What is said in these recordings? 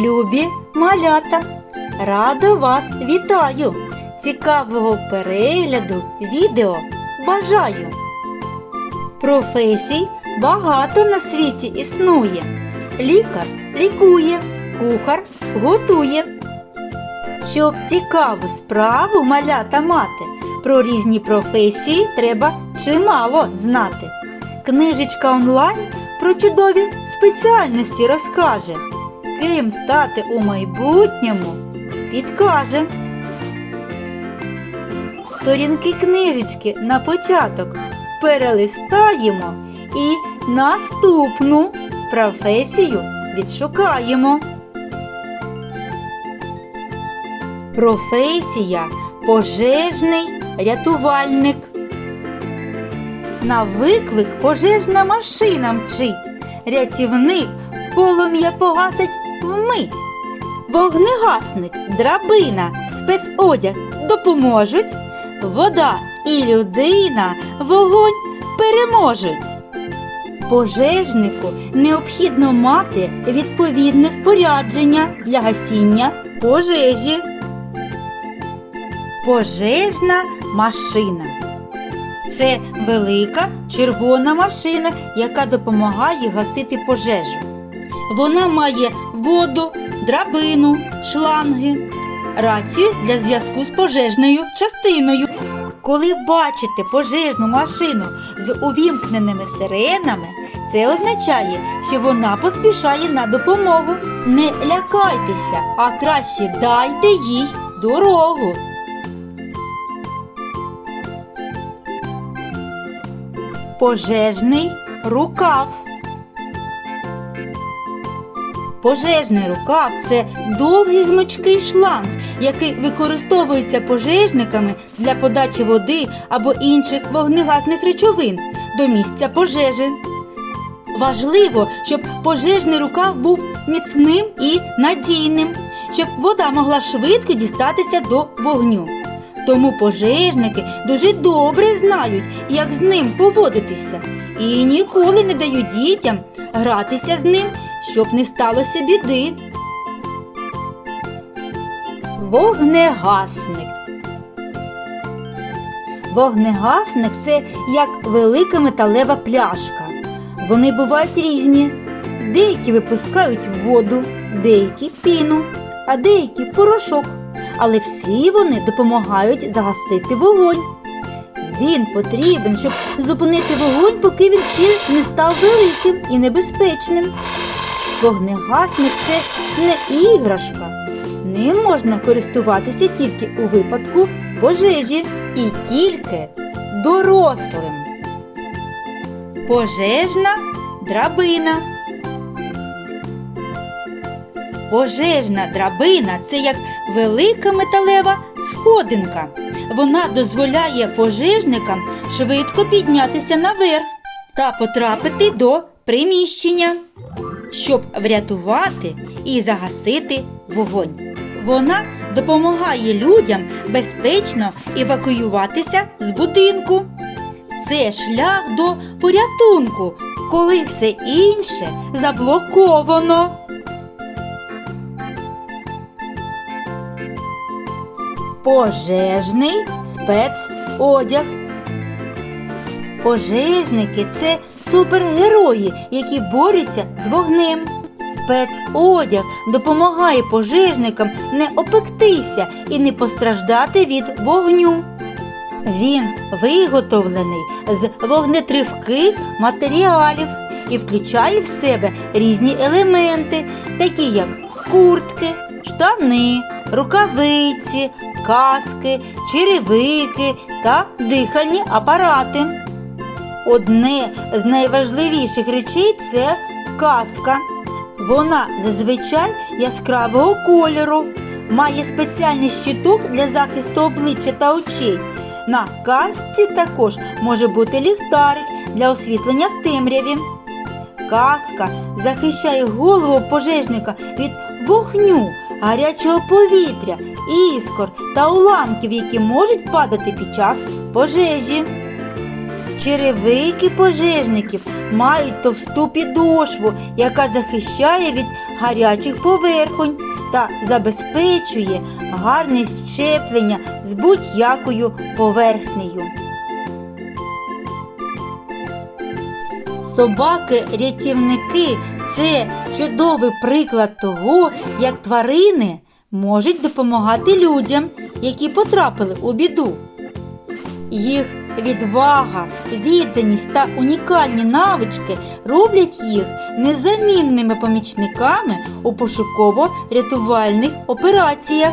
любі малята! Рада вас вітаю! Цікавого перегляду відео бажаю! Професій багато на світі існує. Лікар лікує, кухар готує. Щоб цікаву справу малята мати, про різні професії треба чимало знати. Книжечка онлайн про чудові спеціальності розкаже. Ким стати у майбутньому підкаже. Сторінки книжечки на початок перелистаємо і наступну професію відшукаємо. Професія пожежний рятувальник. На виклик пожежна машина мчить. Рятівник полум'я погасить вмить. Вогнегасник, драбина, спецодяг допоможуть. Вода і людина вогонь переможуть. Пожежнику необхідно мати відповідне спорядження для гасіння пожежі. Пожежна машина. Це велика червона машина, яка допомагає гасити пожежу. Вона має воду, драбину, шланги, рацію для зв'язку з пожежною частиною. Коли бачите пожежну машину з увімкненими сиренами, це означає, що вона поспішає на допомогу. Не лякайтеся, а краще дайте їй дорогу. Пожежний рукав. Пожежний рукав це довгий гнучкий шланг, який використовується пожежниками для подачі води або інших вогнегасних речовин до місця пожежі. Важливо, щоб пожежний рукав був міцним і надійним, щоб вода могла швидко дістатися до вогню. Тому пожежники дуже добре знають, як з ним поводитися, і ніколи не дають дітям гратися з ним, щоб не сталося біди. Вогнегасник. Вогнегасник це як велика металева пляшка. Вони бувають різні. Деякі випускають воду, деякі піну, а деякі порошок. Але всі вони допомагають загасити вогонь. Він потрібен, щоб зупинити вогонь, поки він ще не став великим і небезпечним. Вогнегасник це не іграшка. Ним можна користуватися тільки у випадку пожежі і тільки дорослим. Пожежна драбина. Пожежна драбина це як велика металева сходинка. Вона дозволяє пожежникам швидко піднятися наверх та потрапити до приміщення, щоб врятувати і загасити вогонь. Вона допомагає людям безпечно евакуюватися з будинку. Це шлях до порятунку, коли все інше заблоковано. Пожежний спецодяг. Пожежники це супергерої, які борються з вогнем. Спецодяг допомагає пожежникам не опектися і не постраждати від вогню. Він виготовлений з вогнетривких матеріалів і включає в себе різні елементи, такі як куртки, штани, рукавиці, каски, черевики та дихальні апарати. Одне з найважливіших речей це каска. Вона зазвичай яскравого кольору, має спеціальний щиток для захисту обличчя та очей. На касці також може бути ліхтарик для освітлення в темряві. Каска захищає голову пожежника від вогню, гарячого повітря, іскор та уламків, які можуть падати під час пожежі. Черевики пожежників мають товсту підошву, яка захищає від гарячих поверхонь та забезпечує гарне щеплення з будь-якою поверхнею. Собаки-рятівники це чудовий приклад того, як тварини можуть допомагати людям, які потрапили у біду. Їх відвага, відданість та унікальні навички роблять їх незамінними помічниками у пошуково-рятувальних операціях.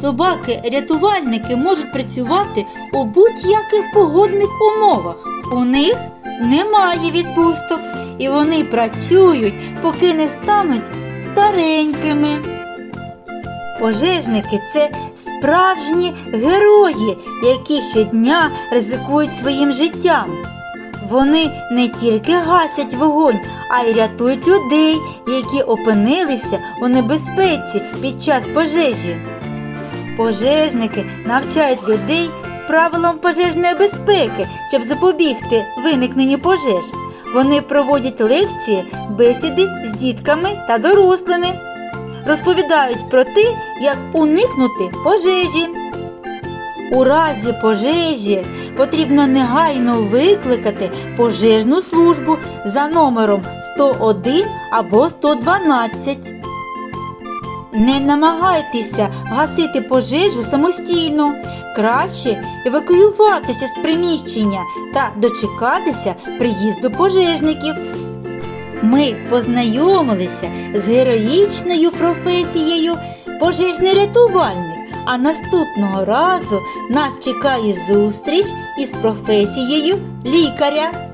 Собаки-рятувальники можуть працювати у будь-яких погодних умовах. У них немає відпусток, і вони працюють, поки не стануть старенькими. Пожежники це справжні герої, які щодня ризикують своїм життям. Вони не тільки гасять вогонь, а й рятують людей, які опинилися у небезпеці під час пожежі. Пожежники навчають людей правилам пожежної безпеки, щоб запобігти виникненню пожеж. Вони проводять лекції, бесіди з дітками та дорослими розповідають про те, як уникнути пожежі. У разі пожежі потрібно негайно викликати пожежну службу за номером 101 або 112. Не намагайтеся гасити пожежу самостійно. Краще евакуюватися з приміщення та дочекатися приїзду пожежників. Ми познайомилися з героїчною професією пожежний рятувальник, а наступного разу нас чекає зустріч із професією лікаря.